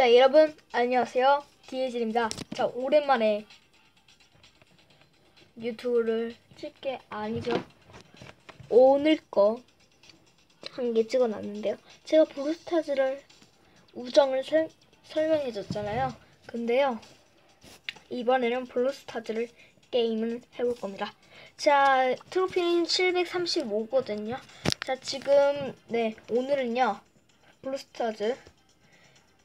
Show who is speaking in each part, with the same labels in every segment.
Speaker 1: 자, 여러분, 안녕하세요. 디에질입니다. 자, 오랜만에 유튜브를 찍게 아니죠. 오늘 거 한 개 찍어놨는데요. 제가 브루스타즈를 우정을 설, 설명해 줬잖아요. 근데요. 이번에는 블루스타즈를 게임을 해볼 겁니다. 자, 트로피는 735거든요. 자, 지금, 네, 오늘은요, 블루스타즈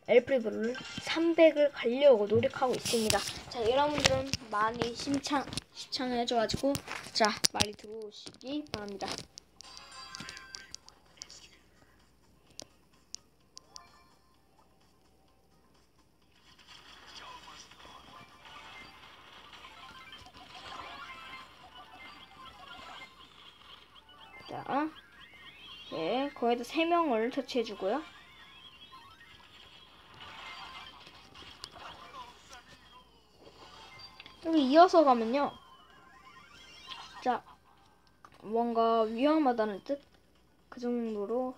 Speaker 1: 엘프리브를 300을 가려고 노력하고 있습니다. 자, 여러분들은 많이 심창, 시청해줘가지고, 자, 많이 들어오시기 바랍니다. 자, 네, 거기다 3명을 터치해주고요. 여기 이어서 가면요. 자, 뭔가 위험하다는 뜻? 그 정도로.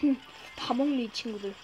Speaker 1: 다 먹네, 이 친구들.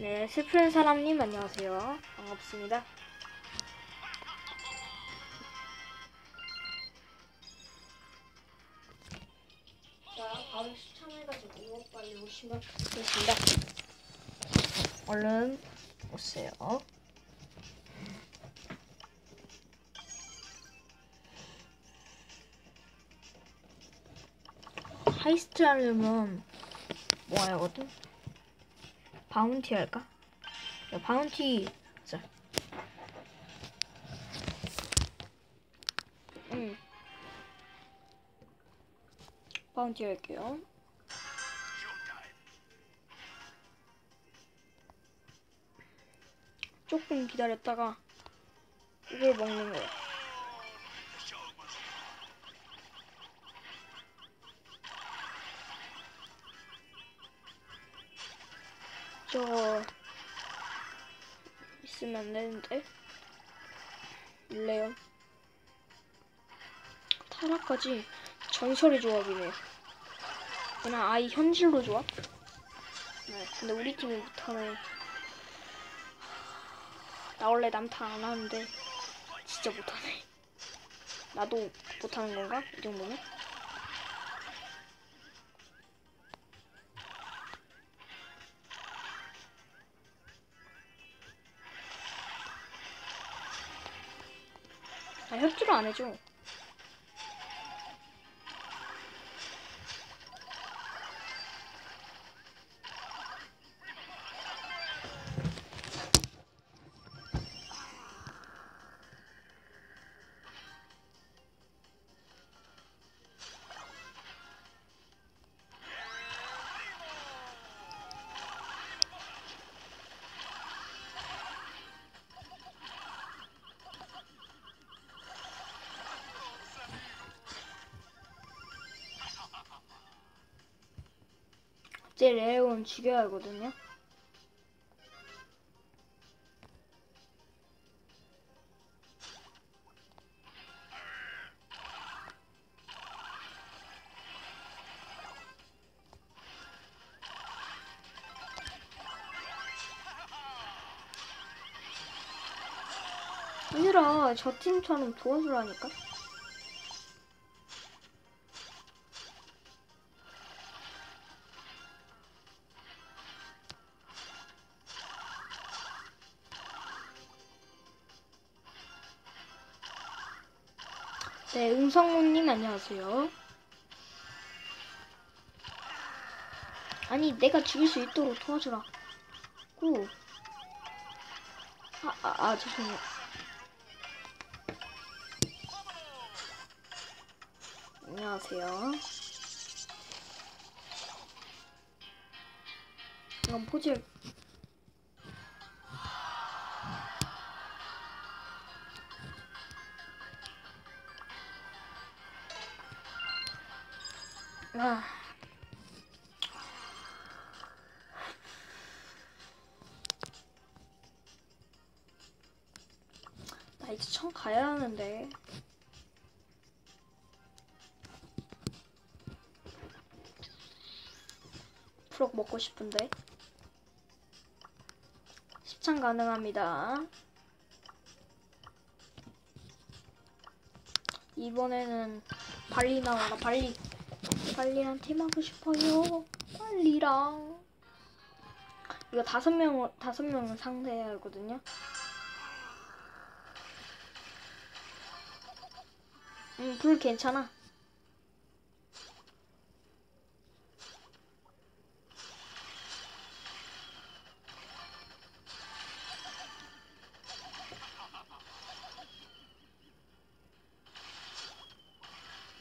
Speaker 1: 네, 슬픈 사람님 안녕하세요. 반갑습니다. 자, 바로 시청해가지고 빨리 오시면 되겠습니다. 얼른 오세요. 하이스트 하려면 뭐 해야 거든? 바운티 할까? 야, 바운티 하자. 응. 바운티 할게요. 조금 기다렸다가 이걸 먹는 거야. 저 있으면 안 되는데? 일레요. 타락까지 전설의 조합이네요 그냥 아예 현질로 조합? 네 근데 우리 팀이 못하네 나 원래 남타 안 하는데 진짜 못하네. 나도 못하는 건가? 이 정도면? 협조를 안 해줘. 이제 레온 죽여야 하거든요. 얘들아 저 팀처럼 도와주라니까? 네, 응성우님 안녕하세요. 아니, 내가 죽일 수 있도록 도와주라. 고. 아, 아, 아, 죄송해요. 안녕하세요. 이건 포즈. 먹고 싶은데. 시청 가능합니다. 이번에는 발리 나와라 발리. 발리랑 팀하고 싶어요. 발리랑. 이거 다섯 명 다섯 명은 상대해야 하거든요. 음, 불 괜찮아.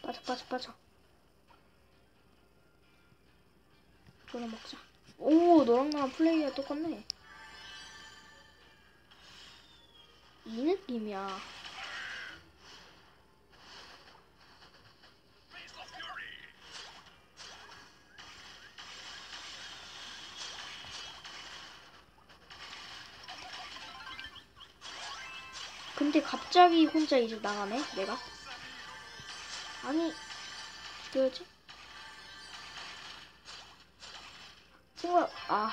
Speaker 1: 빠져, 빠져, 빠져. 이거나 먹자. 오, 너랑 나랑 플레이가 똑같네. 이 느낌이야. 근데 갑자기 혼자 이제 나가네, 내가. 아니, 죽여야지. 생각, 아.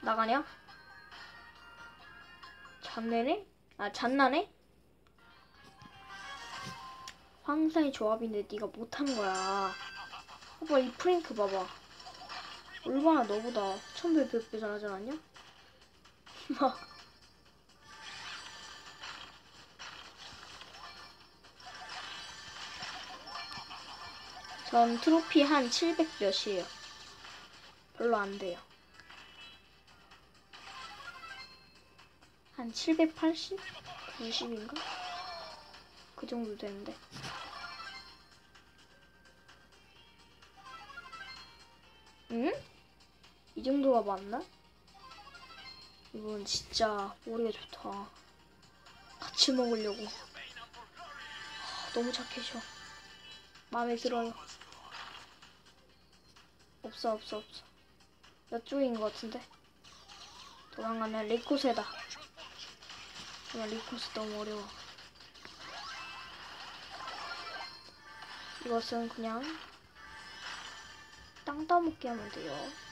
Speaker 1: 나가냐? 잔내네? 아, 잔나네? 황사의 조합인데 네가 못한 거야. 오빠 이 프랭크 봐봐. 얼마나 너보다 천배 백배 잘하지 않았냐? 전 트로피 한 700 몇이에요. 별로 안 돼요. 한 780? 90인가? 그 정도 되는데. 응? 이 정도가 맞나? 이건 진짜 머리가 좋다. 같이 먹으려고. 하, 너무 착해져. 마음에 들어요. 없어, 없어, 없어. 이쪽인 것 같은데. 도망가는 리코세다. 리코스 너무 어려워. 이것은 그냥 땅 따먹게 하면 돼요.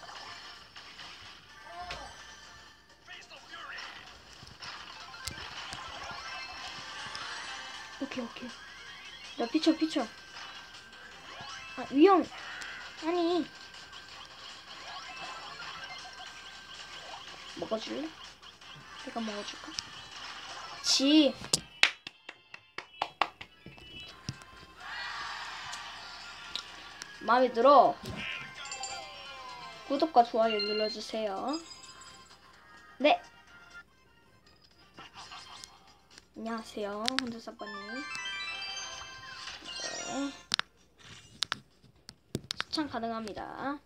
Speaker 1: 오케이 오케이. 나 피쳐 피쳐. 아 위험. 아니. 먹어줄래? 내가 먹어줄까? 지. 마음에 들어. 구독과 좋아요 눌러주세요. 네. 안녕하세요, 혼자사빠님. 네. 시청 가능합니다.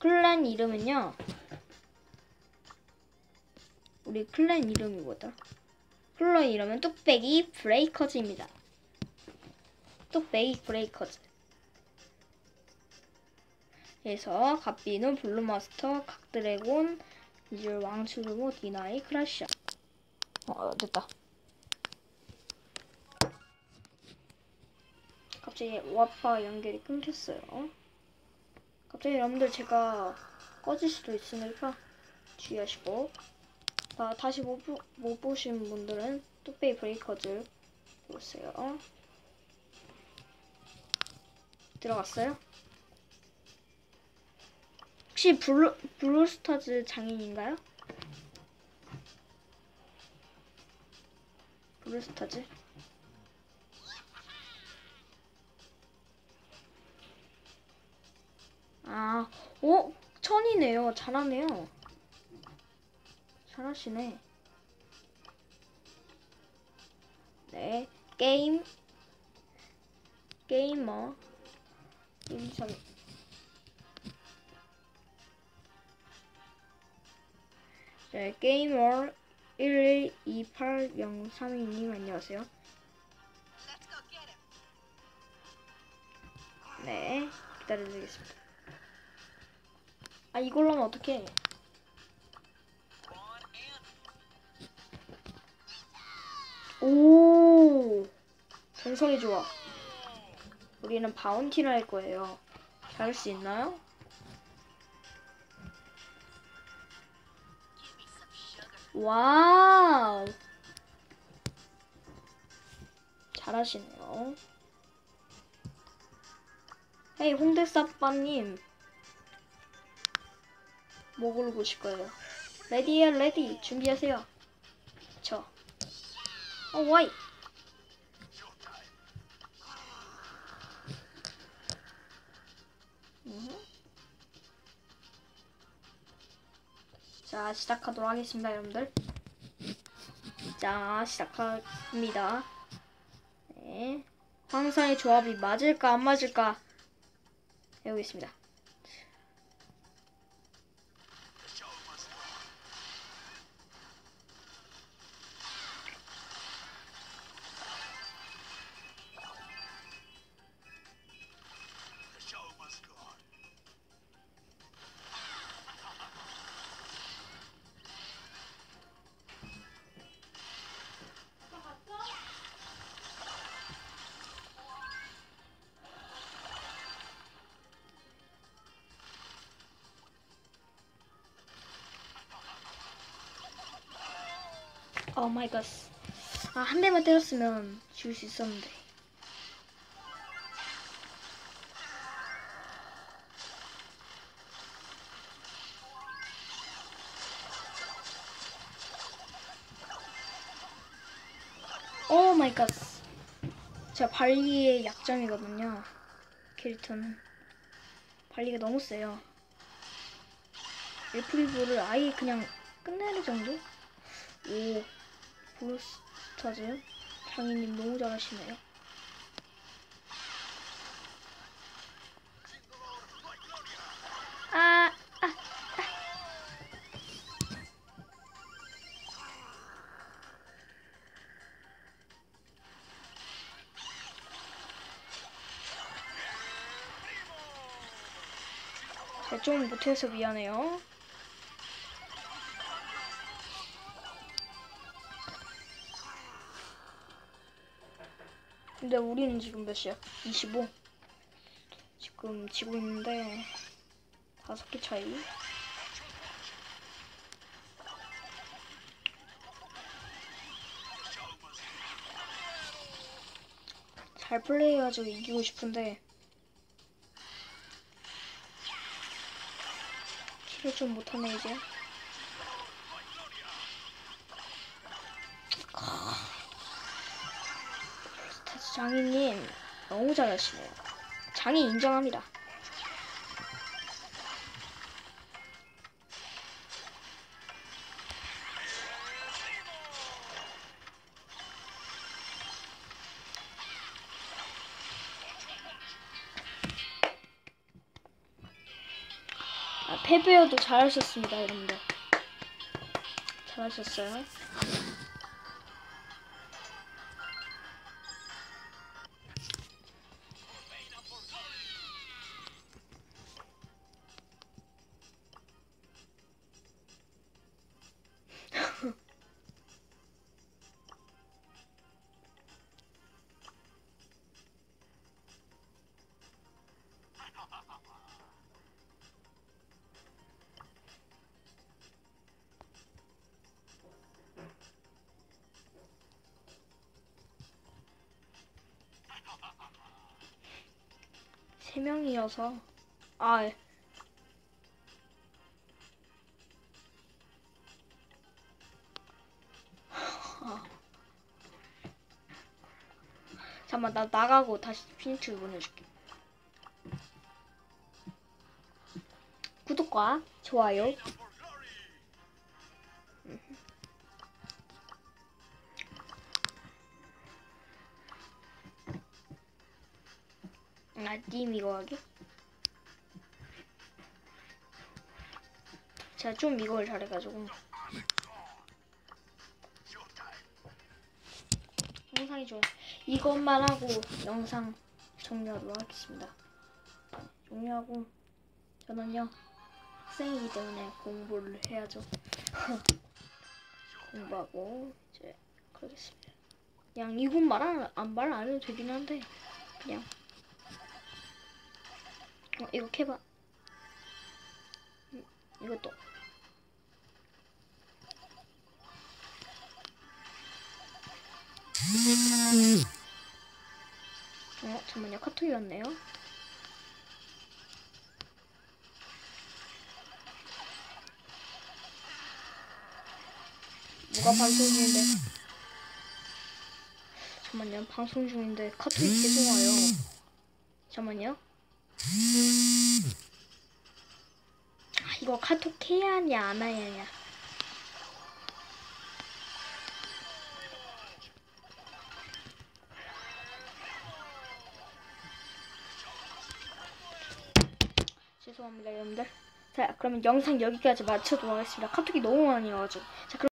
Speaker 1: 클랜 이름은요. 우리 클랜 이름이 뭐다? 클랜 이름은 뚝배기 브레이커즈입니다. 뚝배기 브레이커즈. 에서 갑비는 블루마스터, 각드래곤, 이줄 왕추르모, 디나이, 크라샤. 어, 아, 됐다. 갑자기 와파 연결이 끊겼어요. 갑자기 여러분들 제가 꺼질 수도 있으니까 주의하시고 아, 다시 못, 못 보신 분들은 뚝배이 브레이커즈 보세요. 들어갔어요? 혹시 블루, 블루스타즈 장인인가요? 블루스타즈? 아, 오, 천이네요. 잘하네요. 잘하시네. 네, 게임, 게이머, 1, 2, 네, 게이머 12803님 안녕하세요. 네, 기다려주겠습니다. 아, 이걸로 하면 어떡해. 오, 전성이 좋아. 우리는 바운티를 할 거예요. 잘 할 수 있나요? 와우. 잘하시네요. 헤이, 홍대사빠님. 뭐 고르고 오실 거예요? 레디에 레디. 준비하세요. 저. 어, 와이. 자, 시작하도록 하겠습니다, 여러분들. 자, 시작합니다. 네. 황상의 조합이 맞을까, 안 맞을까? 해보겠습니다. 오 마이 갓. 아, 한 대만 때렸으면 지울 수 있었는데. 오 마이 갓. 제가 발리의 약점이거든요. 캐릭터는. 발리가 너무 세요. 엘프리브를 아예 그냥 끝내는 정도? 오, 블루스타즈 장인님 너무 잘하시네요. 아, 아, 아. 제가 좀 못해서 미안해요. 근데 우리는 지금 몇 시야? 25. 지금 지고 있는데 다섯 개 차이. 잘 플레이해가지고 이기고 싶은데 킬을 좀 못하네 이제. 장인님 너무 잘하시네요. 장인 인정합니다. 아, 패배여도 잘하셨습니다, 여러분들. 잘하셨어요. 세 명이어서 아 예. 아. 잠깐만 나 나가고 다시 피니츠를 보내줄게 구독과 좋아요 아님 이거 하기? 제가 좀 이걸 잘해가지고. 영상이 좋아. 이것만 하고 영상 종료하도록 하겠습니다. 종료하고 저는요 학생이기 때문에 공부를 해야죠. 공부하고 이제 그러겠습니다. 그냥 이건 말안 말 안 해도 되긴 한데 그냥 어, 이거 캐봐. 음, 이것도. 어, 잠깐만요. 카톡이 왔네요. 누가 방송 중인데. 잠깐만요. 방송 중인데 카톡이 계속 와요. 잠깐만요. 아, 이거 카톡 해야 하냐 안 해야 하냐. 죄송합니다 여러분들. 자 그러면 영상 여기까지 마치도록 하겠습니다. 카톡이 너무 많이 와가지고. 자 그럼